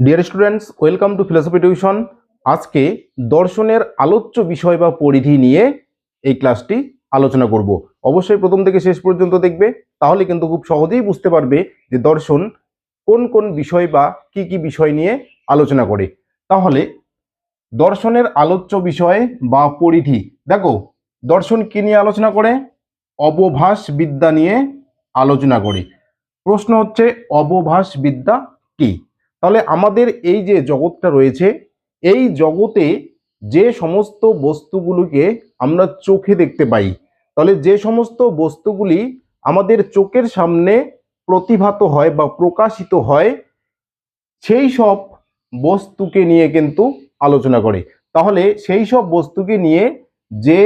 Dear students welcome to philosophy tuition আজকে দর্শনের আলোচ্য বিষয় বা পরিধি নিয়ে এই ক্লাসটি আলোচনা করব। অবশ্যই প্রথম থেকে শেষ পর্যন্ত দেখবে, তাহলে কিন্তু খুব সহজেই বুঝতে পারবে যে দর্শন কোন কোন বিষয় বা কি কি বিষয় নিয়ে আলোচনা করে। তাহলে, দর্শনের আলোচ্য বিষয় বা পরিধি, দেখো, দর্শন কি নিয়ে আলোচনা করে? অবভাস বিদ্যা নিয়ে আলোচনা করে। প্রশ্ন হচ্ছে অবভাস বিদ্যা কি? তাহলে আমাদের এই যে জগৎটা রয়েছে, এই জগতে যে সমস্ত বস্তুগুলোকে আমরা চোখে দেখতে পাই, তাহলে যে সমস্ত বস্তুগুলি আমাদের চোখের সামনে প্রতিভাত হয় বা প্রকাশিত হয়, সেই সব বস্তুকে নিয়ে কিন্তু আলোচনা করে। তাহলে সেই সব বস্তুকে নিয়ে যে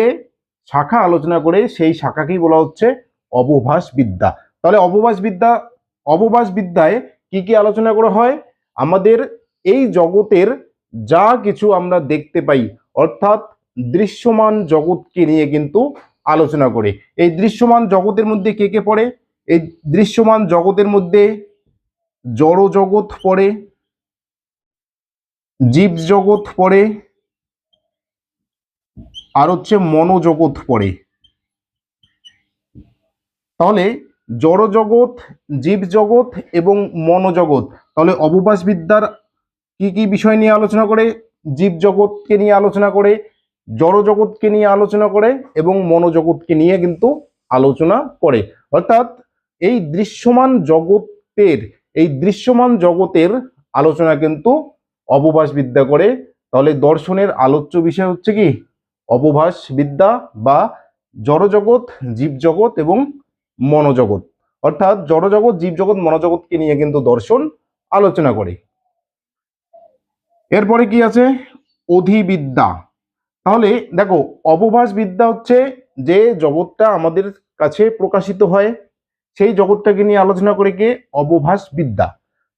শাখা আলোচনা করে, সেই শাখাকেই বলা হচ্ছে অবভাস বিদ্যা তাহলে অবভাস বিদ্যা অবভাস বিদ্যায় কি কি আলোচনা করা হয়? আমাদের এই জগতের যা কিছু আমরা দেখতে পাই, অর্থাৎ দৃশ্যমান জগৎকে নিয়ে কিন্তু আলোচনা করে। এই দৃশ্যমান জগতের মধ্যে কে কে পড়ে? এই দৃশ্যমান জগতের মধ্যে জড় জগৎ পড়ে, জীব জগৎ পড়ে, আর হচ্ছে মনোজগৎ পড়ে। তাহলে জড় জগৎ, জীব জগৎ এবং মনোজগৎ তাহলে অববাস বিদ্যার কি কি বিষয় নিয়ে আলোচনা করে জীব জগৎকে নিয়ে আলোচনা করে জড় জগৎকে নিয়ে আলোচনা করে এবং মনোজগৎকে নিয়ে কিন্তু আলোচনা করে। অর্থাৎ এই দৃশ্যমান জগতের, এই দৃশ্যমান জগতের আলোচনা কিন্তু অবভাস বিদ্যা করে। তাহলে দর্শনের আলোচ্য বিষয় হচ্ছে কি? অবভাস বিদ্যা বা জড়জগৎ, জীবজগৎ এবং মনোজগৎ। অর্থাৎ জড়জগৎ, জীবজগৎ, মনোজগৎকে নিয়ে কিন্তু দর্শন আলোচনা করে। এরপরে কি আছে? অধিবিদ্যা। তাহলে দেখো অবভাস বিদ্যা হচ্ছে যে জগৎটা আমাদের কাছে প্রকাশিত হয়, সেই জগৎটাকে নিয়ে আলোচনা করে কে? অবভাস বিদ্যা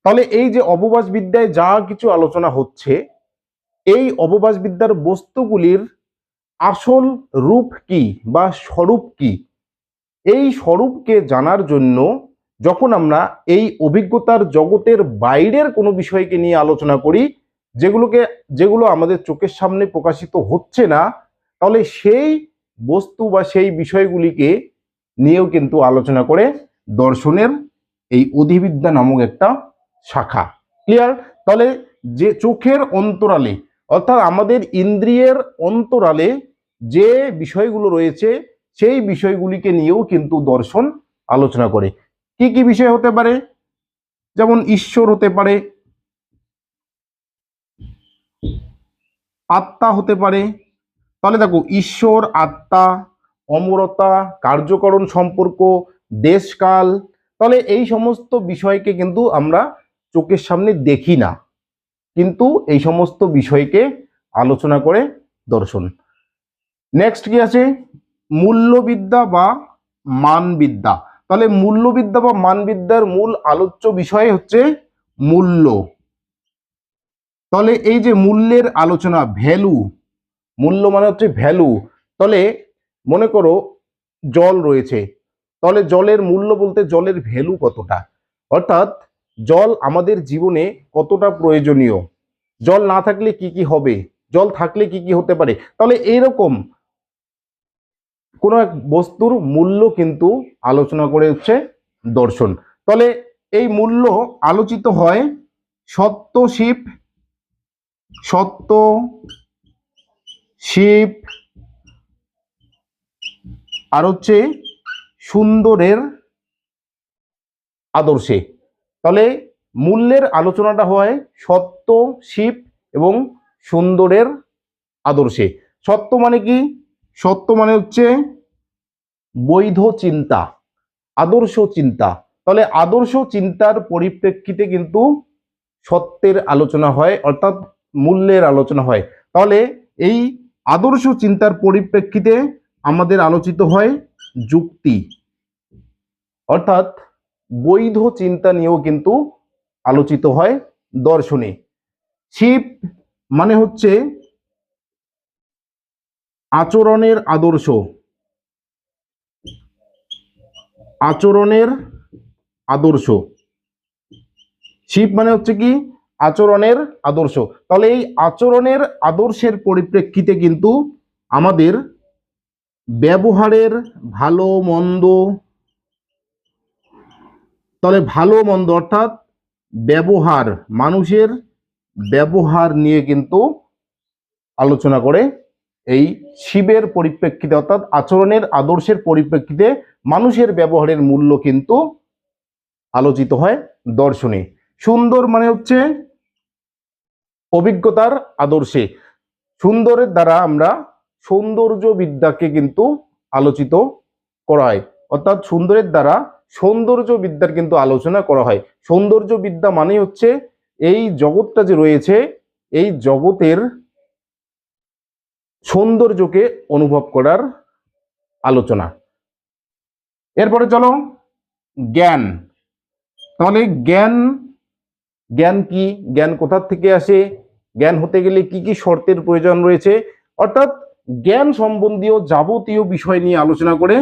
তাহলে এই যে অবভাস বিদ্যায় যা কিছু আলোচনা হচ্ছে, এই অবভাস বিদ্যার বস্তুগুলির আসল রূপ কি বা স্বরূপ কি? এই স্বরূপকে জানার জন্য যখন আমরা এই অভিজ্ঞতার জগতের বাইরের কোনো বিষয়কে নিয়ে আলোচনা করি, যেগুলোকে, যেগুলো আমাদের চোখের সামনে প্রকাশিত হচ্ছে না, তাহলে সেই বস্তু বা সেই বিষয়গুলিকে নিয়েও কিন্তু আলোচনা করে দর্শনের এই অধিবিদ্যা নামক একটা শাখা। ক্লিয়ার? তাহলে যে চোখের অন্তরালে, অর্থাৎ আমাদের ইন্দ্রিয়ের অন্তরালে যে বিষয়গুলো রয়েছে, সেই বিষয়গুলিকে নিয়েও কিন্তু দর্শন আলোচনা করে। কি কি বিষয় হতে পারে? যেমন ঈশ্বর হতে পারে। আত্মা হতে পারে। তাহলে দেখো, ঈশ্বর, আত্মা, অমরতা, কার্যকরণ সম্পর্ক, দেশকাল, তাহলে এই সমস্ত বিষয়কে কিন্তু আমরা চোখের সামনে দেখি না। কিন্তু এই সমস্ত বিষয়কে আলোচনা করে দর্শন। নেক্সট কি আছে? মূল্যবিদ্যা বা মানবিদ্যা। তাহলে মূল্যবিদ্যা বা মানবিদ্যার মূল আলোচ্য বিষয় হচ্ছে মূল্য। তাহলে এই যে মূল্যের আলোচনা ভ্যালু মূল্য মানে হচ্ছে ভ্যালু তাহলে মনে করো জল রয়েছে, তাহলে জলের মূল্য বলতে জলের ভ্যালু কতটা? অর্থাৎ জল আমাদের জীবনে কতটা প্রয়োজনীয়? জল না থাকলে কি কি হবে? জল থাকলে কি কি হতে পারে? তাহলে এইরকম কোনো এক বস্তুর মূল্য কিন্তু আলোচনা করে হচ্ছে দর্শন। তাহলে এই মূল্য আলোচিত হয় সত্য শিব সত্য শিব, আর হচ্ছে সুন্দরের আদর্শে। তাহলে মূল্যের আলোচনাটা হয় সত্য শিব এবং সুন্দরের আদর্শে। সত্য মানে কি? সত্য মানে হচ্ছে বৈধ চিন্তা, আদর্শ চিন্তা। তাহলে আদর্শ চিন্তার পরিপ্রেক্ষিতে কিন্তু সত্যের আলোচনা হয়, অর্থাৎ মূল্যের আলোচনা হয়। তাহলে এই আদর্শ চিন্তার পরিপ্রেক্ষিতে আমাদের আলোচিত হয় যুক্তি। অর্থাৎ বৈধ চিন্তা নিয়েও কিন্তু আলোচিত হয় দর্শনে। শিব মানে হচ্ছে আচরণের আদর্শ। আচরণের আদর্শ। শিব মানে হচ্ছে কি? আচরণের আদর্শ। তাহলে এই আচরণের আদর্শের পরিপ্রেক্ষিতে কিন্তু আমাদের ব্যবহারের ভালো, মন্দ, তাহলে ভালো, মন্দ অর্থাৎ ব্যবহার, মানুষের ব্যবহার নিয়ে কিন্তু আলোচনা করে এই শিবের পরিপ্রেক্ষিতে অর্থাৎ আচরণের আদর্শের পরিপ্রেক্ষিতে মানুষের ব্যবহারের মূল্য কিন্তু আলোচিত হয় দর্শনে। সুন্দর মানে হচ্ছে অভিজ্ঞতার আদর্শে। সুন্দরের দ্বারা আমরা সৌন্দর্য বিদ্যাকে কিন্তু আলোচিত করা হয়। অর্থাৎ সুন্দরের দ্বারা সৌন্দর্য বিদ্যার কিন্তু আলোচনা করা হয়। সৌন্দর্য বিদ্যা মানে হচ্ছে এই জগৎটা যে রয়েছে, এই জগতের সৌন্দর্যকে অনুভব করার আলোচনা। এরপরে চলো, জ্ঞান। তাহলে জ্ঞান জ্ঞান কি? জ্ঞান কোথার থেকে আসে? জ্ঞান হতে গেলে কি কি শর্তের প্রয়োজন রয়েছে? অর্থাৎ জ্ঞান সম্বন্ধীয় যাবতীয় বিষয় নিয়ে আলোচনা করে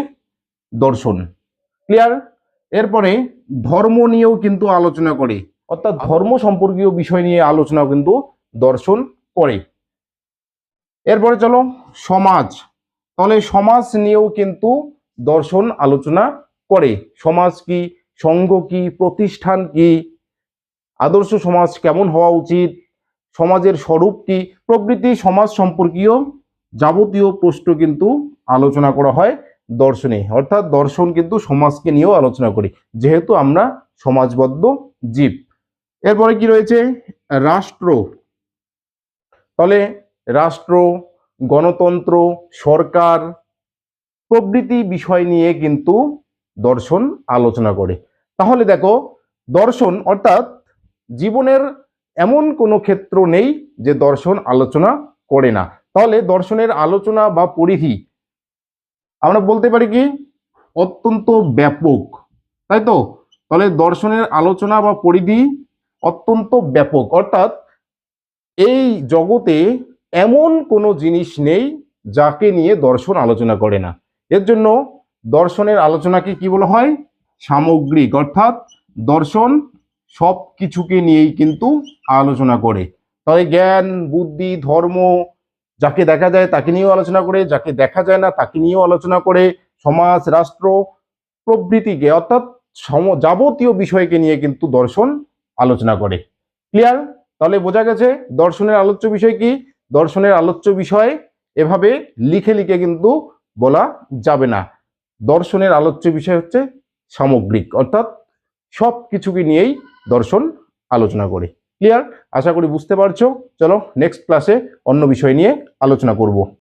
দর্শন। ক্লিয়ার? এরপরে ধর্ম নিয়েও কিন্তু আলোচনা করে। অর্থাৎ ধর্ম সম্পর্কীয় বিষয় নিয়ে আলোচনা কিন্তু দর্শন করে। এরপরে চলো সমাজ। তাহলে সমাজ নিয়েও কিন্তু দর্শন আলোচনা করে। সমাজ কি সংঘ কি, প্রতিষ্ঠান কি? আদর্শ সমাজ কেমন হওয়া উচিত? সমাজের স্বরূপ কি? প্রভৃতি সমাজ সম্পর্কীয় যাবতীয় প্রশ্ন কিন্তু আলোচনা করা হয় দর্শনে। অর্থাৎ দর্শন কিন্তু সমাজকে নিয়েও আলোচনা করি, যেহেতু আমরা সমাজবদ্ধ জীব। এরপরে কি রয়েছে? রাষ্ট্র। তাহলে রাষ্ট্র, গণতন্ত্র, সরকার প্রভৃতি বিষয় নিয়ে কিন্তু দর্শন আলোচনা করে। তাহলে দেখো, দর্শন অর্থাৎ জীবনের এমন কোনো ক্ষেত্র নেই যে দর্শন আলোচনা করে না। তাহলে দর্শনের আলোচনা বা পরিধি আমরা বলতে পারি কি? অত্যন্ত ব্যাপক। তাই তো? তাহলে দর্শনের আলোচনা বা পরিধি অত্যন্ত ব্যাপক। অর্থাৎ এই জগতে এমন কোনো জিনিস নেই যাকে নিয়ে দর্শন আলোচনা করে না। এর জন্য দর্শনের আলোচনাকে কি বলা হয়? সামগ্রিক, অর্থাৎ দর্শন সব কিছুকে নিয়েই কিন্তু আলোচনা করে। তবে জ্ঞান, বুদ্ধি, ধর্ম যাকে দেখা যায় তাকে নিয়েও আলোচনা করে, যাকে দেখা যায় না তাকে নিয়েও আলোচনা করে। সমাজ, রাষ্ট্র প্রভৃতিকে অর্থাৎ সম, যাবতীয় বিষয়কে নিয়ে কিন্তু দর্শন আলোচনা করে। ক্লিয়ার? তাহলে বোঝা গেছে দর্শনের আলোচ্য বিষয় কি? দর্শনের আলোচ্য বিষয়, এভাবে লিখে লিখে কিন্তু বলা যাবে না। দর্শনের আলোচ্য বিষয় হচ্ছে সামগ্রিক, অর্থাৎ সব কিছুকে নিয়েই দর্শন আলোচনা করে। ক্লিয়ার আশা করি বুঝতে পারছ। চলো নেক্সট ক্লাসে অন্য বিষয় নিয়ে আলোচনা করব।